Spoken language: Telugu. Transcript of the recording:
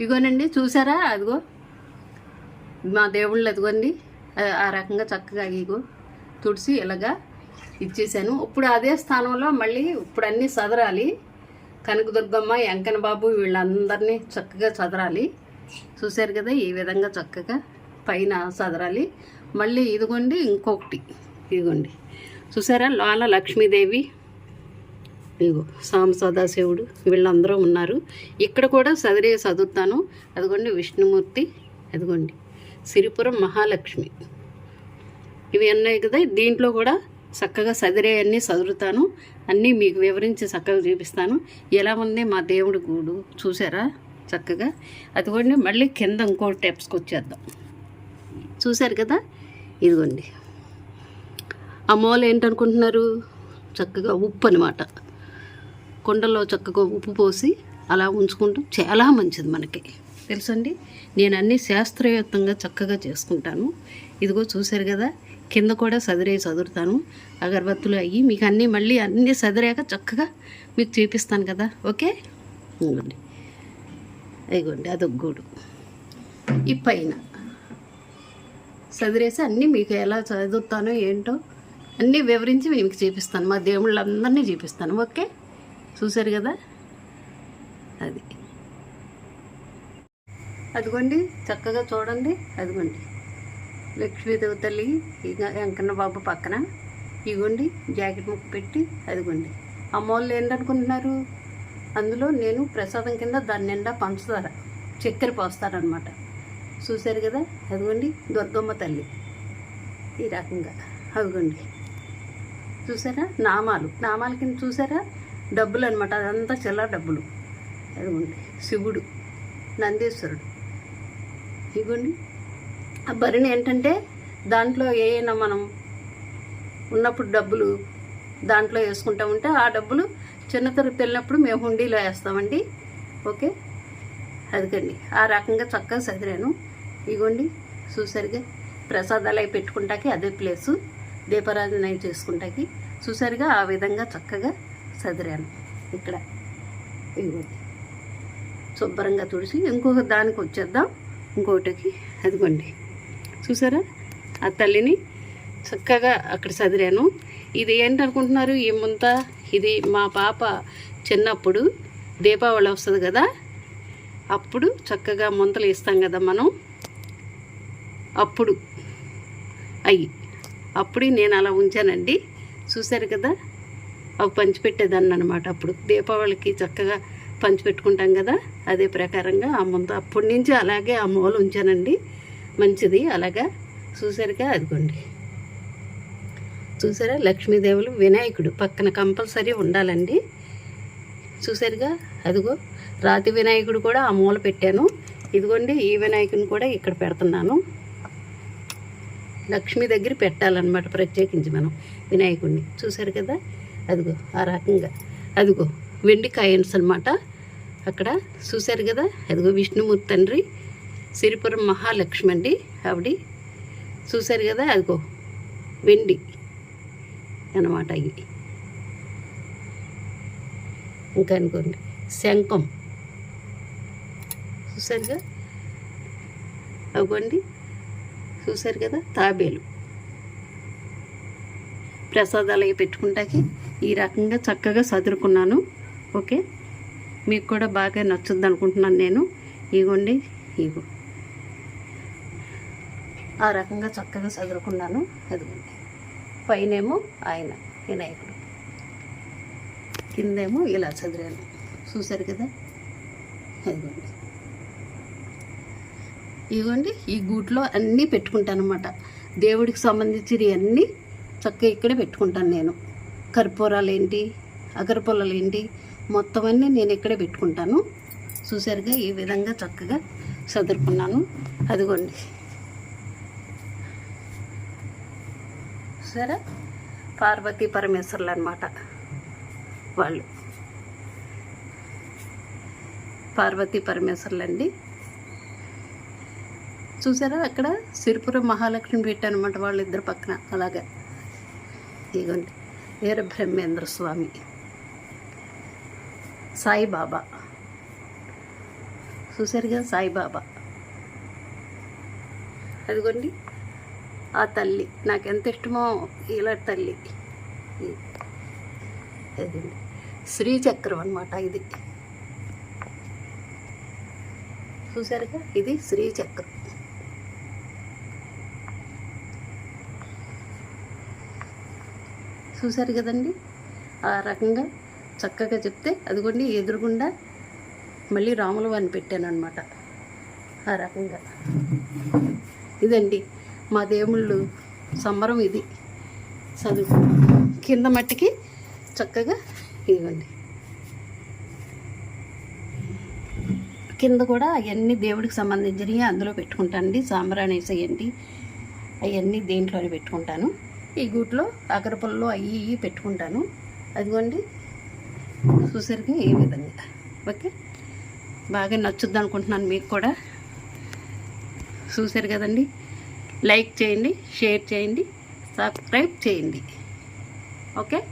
ఇగోనండి చూసారా? అదిగో. మా దేవుళ్ళు అదిగోండి. ఆ- రకంగా చక్కగా ఇగో తుడిసి ఇలాగా ఇచ్చేసాను. ఇప్పుడు అదే స్థానంలో మళ్ళీ ఇప్పుడు అన్నీ చదరాలి. కనకదుర్గమ్మ వెంకన్న బాబు వీళ్ళందరినీ చక్కగా చదరాలి. చూశారు కదా ఈ విధంగా చక్కగా పైన చదరాలి. మళ్ళీ ఇదిగోండి ఇంకొకటి. ఇదిగోండి. చూసారా? లోన లక్ష్మీదేవి ఇదిగో సామ సదాశివుడు వీళ్ళందరూ ఉన్నారు. ఇక్కడ కూడా సదిరే చదువుతాను అదిగోండి విష్ణుమూర్తి అదిగోండి సిరిపురం మహాలక్ష్మి. ఇవి అన్నాయి కదా దీంట్లో కూడా చక్కగా సదిరే అన్నీ చదువుతాను అన్నీ మీకు వివరించి చక్కగా చూపిస్తాను. ఎలా ఉంది మా దేవుడి గూడు చూసారా చక్కగా? అదిగోండి మళ్ళీ కింద ఇంకో టెప్స్కి వచ్చేద్దాం. చూశారు కదా? ఇదిగోండి. ఆ మూల ఏంటనుకుంటున్నారు? చక్కగా ఉప్పు అనమాట కుండల్లో చక్కగా ఉప్పు పోసి అలా ఉంచుకుంటాం చాలా మంచిది మనకి. తెలుసండి? నేను అన్నీ శాస్త్రయుక్తంగా చక్కగా చేసుకుంటాను. ఇదిగో చూశారు కదా? కింద కూడా సదిరే చదువుతాను. అగరబత్తులు అయ్యి మీకు అన్నీ మళ్ళీ అన్నీ సదిరాక చక్కగా మీకు చూపిస్తాను కదా? ఓకే? ఇదిగోండి. ఇదిగోండి అదొక గూడు. ఈ పైన చదివేసి అన్నీ మీకు ఎలా చదువుతానో ఏంటో అన్నీ వివరించి మీకు చూపిస్తాను. మా దేవుళ్ళందరినీ చూపిస్తాను. ఓకే? చూశారు కదా? అది. అదిగోండి చక్కగా చూడండి అదిగోండి. లక్ష్మీదేవి తల్లి వెంకన్న బాబు పక్కన. ఇగోండి జాకెట్ ముక్క పెట్టి అదిగోండి. అమ్మోళ్ళు ఏంటనుకుంటున్నారు అందులో నేను ప్రసాదం కింద దాని నిండా పంచదార చక్కెర పోస్తారనమాట చూశారు కదా? అదిగోండి దుర్గమ్మ తల్లి. ఈ రకంగా. అదిగోండి. చూసారా? నామాలు. నామాల కింద చూసారా? డబ్బులు అనమాట అదంతా చిల్లర డబ్బులు. అదిగోండి శివుడు నందీశ్వరుడు. ఇగోండి ఆ భరిణి ఏంటంటే దాంట్లో ఏమైనా మనం ఉన్నప్పుడు డబ్బులు దాంట్లో వేసుకుంటా ఉంటే ఆ డబ్బులు చిన్న వెళ్ళినప్పుడు మేము హుండీలో వేస్తామండి. ఓకే? అదిగండి ఆ రకంగా చక్కగా చదివాను ఇగోండి చూసారుగా ప్రసాదాలు అవి పెట్టుకుంటాకి అదే ప్లేసు దీపారాధన అవి చేసుకుంటాకి. చూసారుగా ఆ విధంగా చక్కగా చదిరాను ఇక్కడ. శుభ్రంగా తుడిచి ఇంకొక దానికి వచ్చేద్దాం. ఇంకోటికి అదిగోండి. చూసారా? ఆ తల్లిని చక్కగా అక్కడ చదిరాను ఇది ఏంటనుకుంటున్నారు? ఈ ముంత ఇది మా పాప చిన్నప్పుడు దీపావళి వస్తుంది కదా? అప్పుడు చక్కగా ముంతలు ఇస్తాం కదా మనం? అప్పుడు. అయ్యి. అప్పుడు నేను అలా ఉంచానండి. చూశారు కదా? అవి పంచిపెట్టేదాన్ని అనమాట అప్పుడు దీపావళికి చక్కగా పంచిపెట్టుకుంటాం కదా అదే ప్రకారంగా ఆ అప్పటి నుంచి అలాగే ఆ మూల ఉంచానండి మంచిది. అలాగా? చూసారుగా అదిగోండి. చూసారా లక్ష్మీదేవులు వినాయకుడు పక్కన కంపల్సరీ ఉండాలండి. చూసారుగా అదిగో రాతి వినాయకుడు కూడా ఆ మూల పెట్టాను. ఇదిగోండి ఈ వినాయకుని కూడా ఇక్కడ పెడుతున్నాను. లక్ష్మి దగ్గర పెట్టాలన్నమాట ప్రత్యేకించి మనం వినాయకుడిని చూసారు కదా? అదిగో ఆ రకంగా. అదిగో వెండి కాయన్స్ అనమాట అక్కడ చూశారు కదా? అదిగో విష్ణుమూర్తి తండ్రి సిరిపురం మహాలక్ష్మి అండి ఆవిడ. చూశారు కదా? అదిగో వెండి అన్నమాట అవి ఇంకా అనుకోండి శంఖం. చూశారుగా అవ్వండి చూసారు కదా? తాబేలు. ప్రసాదాలు అవి పెట్టుకుంటాకి ఈ రకంగా చక్కగా సదురుకున్నాను. ఓకే? మీకు కూడా బాగా నచ్చుద్ది అనుకుంటున్నాను నేను. ఇగోండి ఇగో. ఆ రకంగా చక్కగా చదువుకున్నాను అదిగోండి. పైనేమో ఆయన వినాయకుడు. కిందేమో ఇలా చదివాను చూసారు కదా? అదిగోండి. ఇదిగోండి ఈ గూట్లో అన్నీ పెట్టుకుంటాను అన్నమాట దేవుడికి సంబంధించినవి అన్నీ చక్కగా ఇక్కడే పెట్టుకుంటాను నేను. కర్పూరాలు ఏంటి అగరపొల్లలు ఏంటి మొత్తం అన్నీ నేను ఇక్కడే పెట్టుకుంటాను. చూసారుగా ఈ విధంగా చక్కగా చదురుకున్నాను అదిగోండి. సరే పార్వతీ పరమేశ్వర్లు అనమాట వాళ్ళు. పార్వతీ పరమేశ్వర్లు అండి చూసారా? అక్కడ సిరిపురం మహాలక్ష్మి పెట్టాను అనమాట వాళ్ళిద్దరు పక్కన. అలాగా. ఇదిగోండి. వీర బ్రహ్మేంద్ర స్వామి. సాయిబాబా. చూసారుగా సాయిబాబా. అదిగోండి. ఆ తల్లి. నాకు ఎంత ఇష్టమో ఇలా తల్లి. అదండి శ్రీచక్రం అనమాట ఇది. చూసారుగా ఇది శ్రీచక్రం. చూశారు కదండి? ఆ రకంగా చక్కగా చెప్తే అదిగోండి ఎదురుగుండా మళ్ళీ రాముల వారిని పెట్టాను అనమాట ఆ రకంగా. ఇదండి మా దేవుళ్ళు సంబరం ఇది. చదువు. కింద మట్టికి చక్కగా ఇవ్వండి కింద కూడా అవన్నీ దేవుడికి సంబంధించినవి అందులో పెట్టుకుంటానండి. సాంబ్రాణి వేసేయండి. అవన్నీ దేంట్లోనే పెట్టుకుంటాను. ఈ గూట్లో అగరపల్లో అవి ఇవి పెట్టుకుంటాను. అదిగోండి. చూసరికి ఈ విధంగా. ఓకే? బాగా నచ్చుద్ది అనుకుంటున్నాను మీకు కూడా. చూసారు కదండి? లైక్ చేయండి షేర్ చేయండి సబ్స్క్రైబ్ చేయండి. ఓకే?